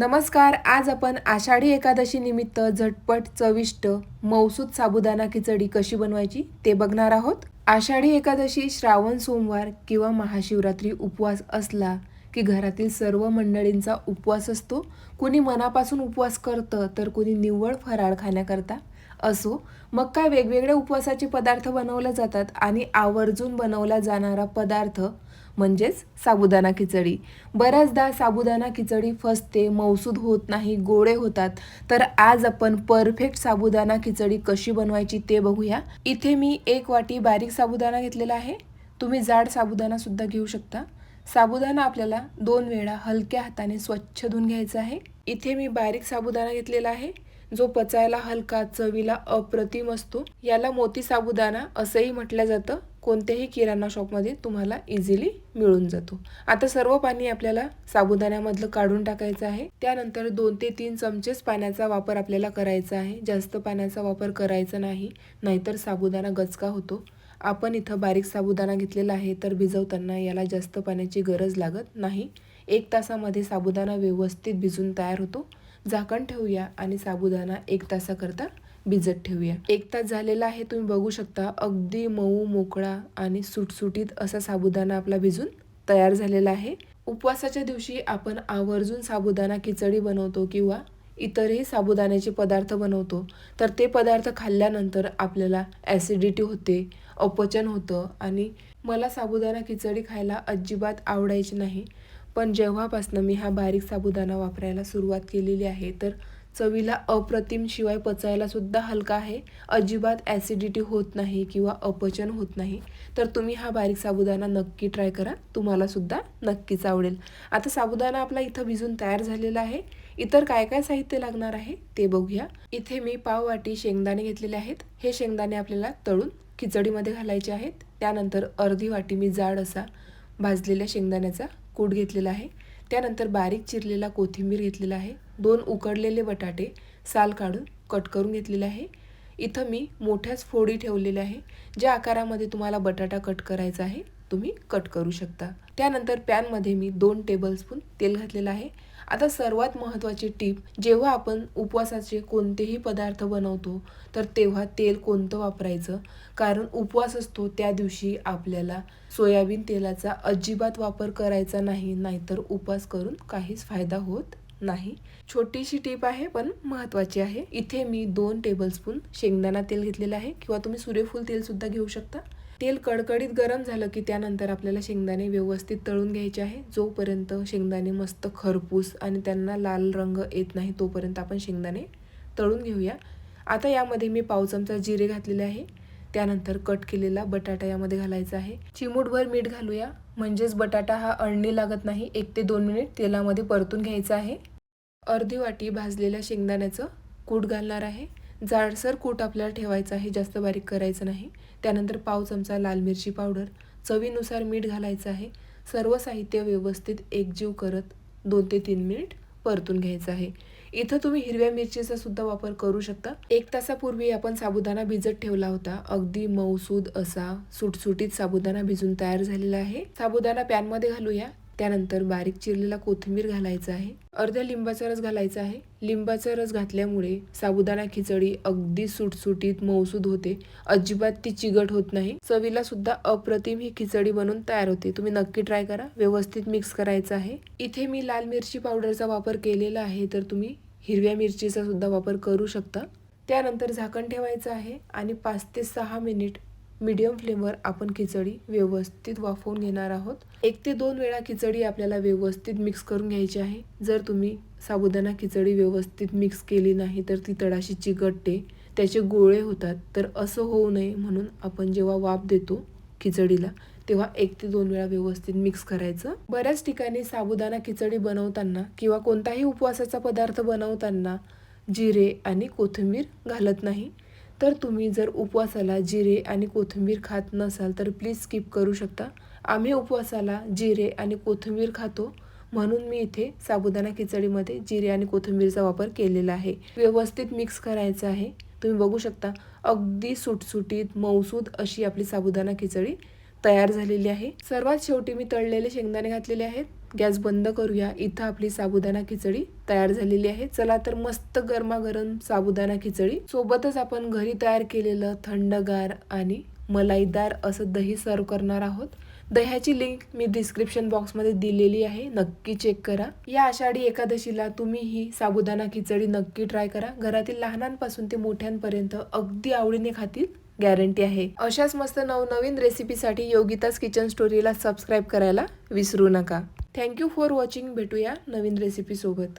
नमस्कार आज आपण आषाढी एकादशी निमित्त झटपट चविष्ट मौसूद साबुदाणा खिचडी कशी बनवायची ते बघणार आहोत. आषाढी एकादशी श्रावण सोमवार किंवा महाशिवरात्री उपवास असला की घरातील सर्व मंडळींचा उपवास असतो. कुणी मनापासून उपवास करतं तर कुणी निव्वळ फराळ खाण्याकरता. असो मग काय वेगवेगळे उपवासाचे पदार्थ बनवले जातात आणि आवर्जून बनवला जाणारा पदार्थ म्हणजेच साबुदाणा खिचडी. बऱ्याचदा साबुदाणा खिचडी फसते मौसूद होत नाही गोळे होतात. तर आज आपण परफेक्ट साबुदाणा खिचडी कशी बनवायची ते बघूया. इथे मी एक वाटी बारीक साबुदाणा घेतलेला आहे. तुम्ही जाड साबुदाणा सुद्धा घेऊ शकता. साबुदाणा आपल्याला दोन वेळा हलक्या हाताने स्वच्छ धुवून घ्यायचा आहे. इथे मी बारीक साबुदाणा घेतलेला आहे. जो पचायला हलका चवीला अप्रतिम असतो याला मोती साबुदाणा असंही म्हटलं जातं. कोणत्याही किराणा शॉपमध्ये तुम्हाला इझिली मिळून जातो. आता सर्व पाणी आपल्याला साबुदाण्यामधलं काढून टाकायचं आहे. त्यानंतर दोन ते तीन चमचेच पाण्याचा वापर आपल्याला करायचा आहे. जास्त पाण्याचा वापर करायचा नाही नाहीतर साबुदाणा गचका होतो. आपण इथं बारीक साबुदाणा घेतलेला आहे तर भिजवताना याला जास्त पाण्याची गरज लागत नाही. एक तासामध्ये साबुदाणा व्यवस्थित भिजून तयार होतो. झाकण ठेवूया आणि साबुदाणा एक तासाकरता भिजत ठेवूया. एक तास झालेला आहे तुम्ही बघू शकता. अगदी मऊ मोकळा आणि सुटसुटीत असा साबुदाणा आपला भिजून तयार झालेला आहे. उपवासाच्या दिवशी आपण आवर्जून साबुदाणा खिचडी बनवतो किंवा इतरही साबुदाण्याचे पदार्थ बनवतो. तर ते पदार्थ खाल्ल्यानंतर आपल्याला ॲसिडिटी होते अपचन होतं आणि मला साबुदाणा खिचडी खायला अजिबात आवडायची नाही. पण जेव्हापासनं मी हा बारीक साबुदाणा वापरायला सुरुवात केलेली आहे तर चवीला अप्रतिम शिवाय पचायला सुद्धा हलका आहे. अजिबात ॲसिडिटी होत नाही किंवा अपचन होत नाही. तर तुम्ही हा बारीक साबुदाणा नक्की ट्राय करा. तुम्हाला सुद्धा नक्कीच आवडेल. आता साबुदाणा आपला इथं भिजून तयार झालेला आहे. इतर काय काय साहित्य लागणार आहे ते बघूया. इथे मी पाव वाटी शेंगदाणे घेतलेले आहेत. हे शेंगदाणे आपल्याला तळून खिचडीमध्ये घालायचे आहेत. त्यानंतर अर्धी वाटी मी जाड असा भाजलेल्या शेंगदाण्याचा कूट घेतलेला आहे. त्यानंतर बारीक चिरलेला कोथिंबीर घेतलेला आहे. दोन उकडलेले बटाटे साल काढून कट करून घेतलेले आहे. इथं मी मोठ्याच फोडी ठेवलेल्या आहे. ज्या आकारामध्ये तुम्हाला बटाटा कट करायचा आहे तुम्ही कट करू शकता. त्यानंतर पॅनमध्ये मी दोन टेबलस्पून तेल घातलेलं आहे. आता सर्वात महत्त्वाची टीप जेव्हा आपण उपवासाचे कोणतेही पदार्थ बनवतो तर तेव्हा तेल कोणतं वापरायचं? कारण उपवास असतो त्या दिवशी आपल्याला सोयाबीन तेलाचा अजिबात वापर करायचा नाही नाहीतर उपवास करून काहीच फायदा होत नाही. छोटीशी टीप आहे पण महत्त्वाची आहे. इथे मी दोन टेबलस्पून शेंगदाणा तेल घेतलेलं आहे. किंवा तुम्ही सूर्यफूल तेल सुद्धा घेऊ शकता. तेल कडकडीत गरम झालं की त्यानंतर आपल्याला शेंगदाणे व्यवस्थित तळून घ्यायचे आहे. जोपर्यंत शेंगदाणे मस्त खरपूस आणि त्यांना लाल रंग येत नाही तोपर्यंत आपण शेंगदाणे तळून घेऊया. आता यामध्ये मी पाव चमचा जिरे घातलेले आहे. त्यानंतर कट केलेला बटाटा यामध्ये घालायचा आहे. चिमूटभर मीठ घालूया. म्हणजेच बटाटा हा अळणी लागत नाही. एक ते दोन मिनिट तेलामध्ये परतून घ्यायचा आहे. अर्धी वाटी भाजलेल्या शेंगदाण्याचं कूट घालणार आहे. जाडसर कूट आपल्याला ठेवायचं आहे जास्त बारीक करायचं नाही. त्यानंतर पाव चमचा लाल मिरची पावडर चवीनुसार मीठ घालायचं आहे. सर्व साहित्य व्यवस्थित एकजीव करत दोन ते तीन मिनिट परतून घ्यायचं आहे. इथं तुम्ही हिरव्या मिरचीचा सुद्धा वापर करू शकता. एक तासापूर्वी आपण साबुदाणा भिजत ठेवला होता. अगदी मऊसूद असा सुटसुटीत साबुदाणा भिजून तयार झालेला आहे. साबुदाणा पॅनमध्ये घालूया. त्यानंतर बारीक चिरलेला कोथिंबीर घालायचा आहे. अर्ध्या लिंबाचा रस घालायचा आहे. लिंबाचा रस घातल्यामुळे साबुदाणा खिचडी अगदी सुटसुटीत मौसूद होते. अजिबात ती चिगट होत नाही. चवीला सुद्धा अप्रतिम ही खिचडी बनून तयार होते. तुम्ही नक्की ट्राय करा. व्यवस्थित मिक्स करायचं आहे. इथे मी लाल मिरची पावडरचा वापर केलेला आहे तर तुम्ही हिरव्या मिरचीचा सुद्धा वापर करू शकता. त्यानंतर झाकण ठेवायचं आहे आणि पाच ते सहा मिनिट मीडियम फ्लेमवर आपण खिचडी व्यवस्थित वाफवून घेणार आहोत. एक ते दोन वेळा खिचडी आपल्याला व्यवस्थित मिक्स करून घ्यायची आहे. जर तुम्ही साबुदाणा खिचडी व्यवस्थित मिक्स केली नाही तर ती तळाशी चिकटते त्याचे गोळे होतात. तर असं होऊ नये म्हणून आपण जेव्हा वाफ देतो खिचडीला तेव्हा एक ते दोन वेळा व्यवस्थित मिक्स करायचं. बऱ्याच ठिकाणी साबुदाणा खिचडी बनवताना किंवा कोणताही उपवासाचा पदार्थ बनवताना जिरे आणि कोथिंबीर घालत नाही. तर तुम्ही जर उपवासाला जिरे आणि कोथिंबीर खात नसाल तर प्लीज स्किप करू शकता. आम्ही उपवासाला जिरे आणि कोथिंबीर खातो. म्हणून मी इथे साबुदाणा खिचडीमध्ये जिरे आणि कोथिंबीरचा वापर केलेला आहे. व्यवस्थित मिक्स करायचं आहे. तुम्ही बघू शकता अगदी सुटसुटीत मौसूद अशी आपली साबुदाणा खिचडी तयार झालेली आहे. सर्वात शेवटी मी तळलेले शेंगदाणे घातलेले आहेत. गॅस बंद करूया. इथं आपली साबुदाणा खिचडी तयार झालेली आहे. चला तर मस्त गरमागरम साबुदाणा खिचडी. सोबतच आपण घरी तयार केलेलं थंडगार आणि मलाईदार असं दही सर्व करणार आहोत. दह्याची लिंक मी डिस्क्रिप्शन बॉक्समध्ये दिलेली आहे. नक्की चेक करा. या आषाढी एकादशीला तुम्ही ही साबुदाणा खिचडी नक्की ट्राय करा. घरातील लहानांपासून ते मोठ्यांपर्यंत अगदी आवडीने खातील. गॅरंटी आहे. अशाच मस्त नवनवीन रेसिपीसाठी योगिताज किचन स्टोरीला सबस्क्राईब करायला विसरू नका. Thank you for watching. भेटूया नवीन रेसिपीसोबत.